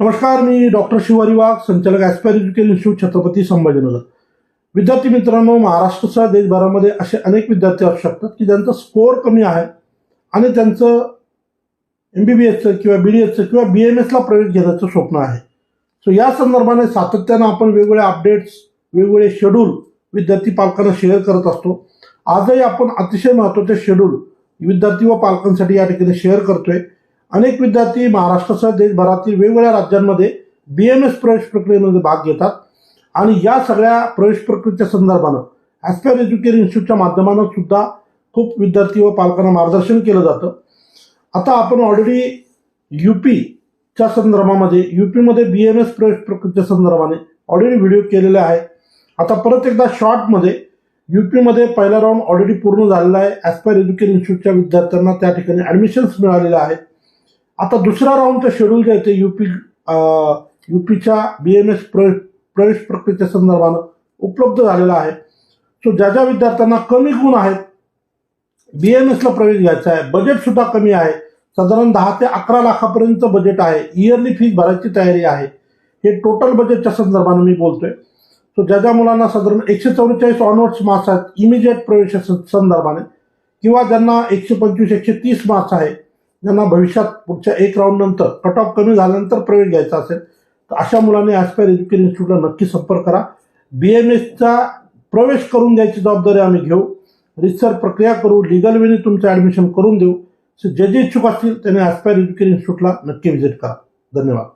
नमस्कार मी डॉक्टर शिवारी वाघ संचालक aspire education institute Chhatrapati Sambhajinagar. विद्यार्थी मित्रांनो महाराष्ट्रासह देशभरामध्ये असे अनेक विद्यार्थी असू शकतात की ज्यांचा स्कोअर कमी आहे आणि त्यांचं एम बी बी एसचं किंवा बी डी एसचं किंवा बी एम एसला प्रवेश घेण्याचं स्वप्न आहे. सो या संदर्भाने सातत्यानं आपण वेगवेगळे अपडेट्स वेगवेगळे शेड्यूल विद्यार्थी पालकांना शेअर करत असतो. आजही आपण अतिशय महत्त्वाचे शेड्यूल विद्यार्थी व पालकांसाठी या ठिकाणी शेअर करतोय. अनेक विद्यार्थी महाराष्ट्रासह देशभरातील वेगवेगळ्या राज्यांमध्ये बी एम एस प्रवेश प्रक्रियेमध्ये भाग घेतात. आणि या सगळ्या प्रवेश प्रक्रियेच्या संदर्भानं ॲस्पायर एज्युकेशन इन्स्टिट्यूटच्या माध्यमानं सुद्धा खूप विद्यार्थी व पालकांना मार्गदर्शन केलं जातं. आता आपण ऑलरेडी यू पीच्या संदर्भामध्ये यू पीमध्ये बी एम एस प्रवेश प्रक्रियेच्या संदर्भाने ऑलरेडी व्हिडिओ केलेले आहे. आता परत एकदा शॉर्टमध्ये यू पीमध्ये पहिला राऊंड ऑलरेडी पूर्ण झालेला आहे. ॲस्पायर एज्युकेशन इन्स्टिट्यूटच्या विद्यार्थ्यांना त्या ठिकाणी ॲडमिशन्स मिळालेले आहेत. आता दुसरा राऊंडचं शेड्यूल जे आहे ते यू पी यू पीच्या बी एम एस प्रवेश प्रवेश प्रक्रियेच्या संदर्भानं उपलब्ध झालेला आहे. सो ज्या ज्या विद्यार्थ्यांना कमी गुण आहेत बी एम एसला प्रवेश घ्यायचा आहे. बजेट सुद्धा कमी आहे. साधारण दहा ते अकरा लाखापर्यंत बजेट आहे. इयरली फीज भरायची तयारी आहे. हे टोटल बजेटच्या संदर्भानं मी बोलतोय. सो ज्या ज्या मुलांना साधारण एकशे चौवेचाळीस ऑनवर्ड्स मार्क्स आहेत इमिजिएट प्रवेश संदर्भाने किंवा ज्यांना एकशे पंचवीस एकशे तीस मार्क्स आहे ज्यांना भविष्यात पुढच्या एक राऊंड नंतर कट ऑफ कमी झाल्यानंतर प्रवेश घ्यायचा असेल तर अशा मुलांनी ॲस्पायर एज्युकेशन इन्स्टिट्यूटला नक्की संपर्क करा. बी एम एसचा प्रवेश करून द्यायची जबाबदारी आम्ही घेऊ. रिसर्च प्रक्रिया करू लिगल वेने तुमचं ॲडमिशन करून देऊ. जे जे इच्छुक असतील त्यांनी ॲस्पायर एज्युकेशन इन्स्टिट्यूटला नक्की व्हिजिट करा. धन्यवाद.